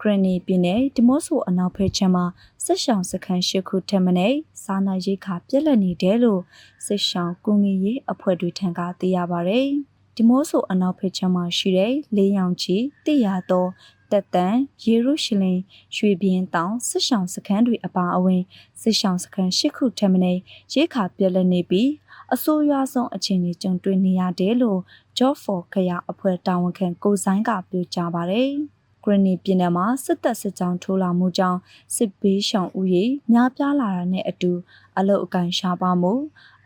ခရနီပြည်နယ်ဒီမော့ဆိုအနောက်ဖက်ချမ်းမှာစစ်ရှောင်းစခန်းရှိခုထက်မနေစားနာရိတ်ခါပြက်လက်နေတယ်လို့စစ်ရှောင်းကုငီရေးအဖွဲ့တွေထံကသိရပါဗျ။ဒီမော့ဆိုအနောက်ဖက်ချမ်းမှာရှိတဲ့လေးရောင်ချီတရတော်တက်တန်ယေရုရှလင်ရွှေပြင်းတောင်စစ်ရှောင်းစခန်းတွေအပါအဝင်စစ်ရှောင်းစခန်းရှိခုထက်မနေရိတ်ခါပြက်လက်နေပြီးအဆိုးရွားဆုံးအခြေအနေကြုံတွေ့နေရတယ်လို့ Job for ခရအဖွဲ့တာဝန်ခံကိုဆိုင်ကပြောကြားပါတယ်။ ဂရနီပြည်နယ်မှာစစ်တပ်စစ်ကြောင်းထိုးလာမှုကြောင့်စစ်ဘေးရှောင်ဦးရေများပြားလာတာနဲ့အတူအလုတ်အကန်ရှားပါမှု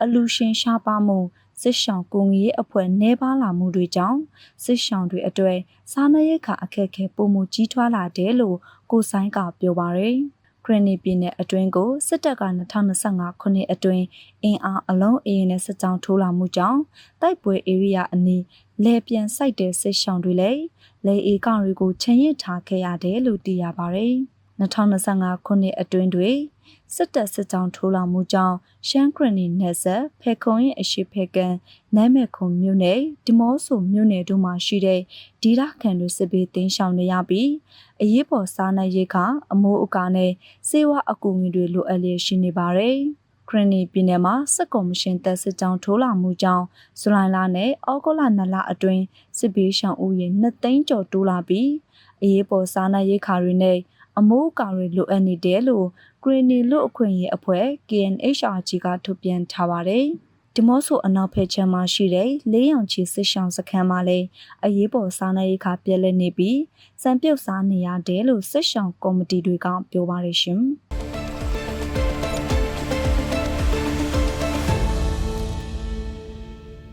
အလူရှင်ရှားပါမှုစစ်ရှောင်ကိုငီရဲ့အဖွဲ့နှဲပါလာမှုတွေကြောင့်စစ်ရှောင်တွေအတွေ့စားနပ်ရိက္ခာအခက်အခဲပုံမှုကြီးထွားလာတယ်လို့ကိုဆိုင်ကပြောပါတယ်။ခရနီပြည်နယ်အတွင်းကိုစစ်တပ်က2025ခုနှစ်အတွင်းအင်အားအလုံးအရင်နဲ့စစ်ကြောင်းထိုးလာမှုကြောင့်တိုက်ပွဲဧရိယာအနီးလဲပြန်စိုက်တဲ့စစ်ရှောင်းတွေလည်း လေအေကောင်တွေကိုချင်ရစ်ထားခဲ့ရတယ်လို့သိရပါတယ်။2025ခုနှစ်အတွင်းတွင်စစ်တပ်စစ်ကြောင်းထိုးလာမှုကြောင့်ရှမ်းခရနီနယ်ဆက်ဖေခုံရဲ့အရှိဖေကန်နမ်းမဲ့ခုံမြို့နယ်ဒီမော့ဆိုမြို့နယ်တို့မှာရှိတဲ့ဒီရခန်တွေစစ်ဘေးတင်းရှောင်နေရပြီးအရေးပေါ်စားနပ်ရိက္ခာအမိုးအကာနဲ့စေဝါအကူအညီတွေလိုအပ်လျက်ရှိနေပါတယ်။ ခရနီပြည်နယ်မှာစစ်ကော်မရှင်တပ်စစ်ကြောင်းထိုးလာမှုကြောင့်ဇူလိုင်လနဲ့ဩဂုတ်လ2လအတွင်းစစ်ဘေးရှောင်ဦးရေ2သိန်းကျော်တိုးလာပြီးအရေးပေါ်စားနပ်ရိက္ခာတွေနဲ့အမိုးအကာတွေလိုအပ်နေတယ်လို့ဂရီနီလူအခွင့်ရေးအဖွဲ့ KNHRG ကထုတ်ပြန်ထားပါတယ်။ဒီမော့ဆိုအနောက်ဖက်ချမ်းမှာရှိတဲ့လေးရောင်ချီစစ်ရှောင်းစခန်းမှာလည်းအရေးပေါ်စားနပ်ရိက္ခာပြက်လက်နေပြီးစံပြုတ်စားနေရတယ်လို့စစ်ရှောင်းကော်မတီတွေကပြောပါရရှင်။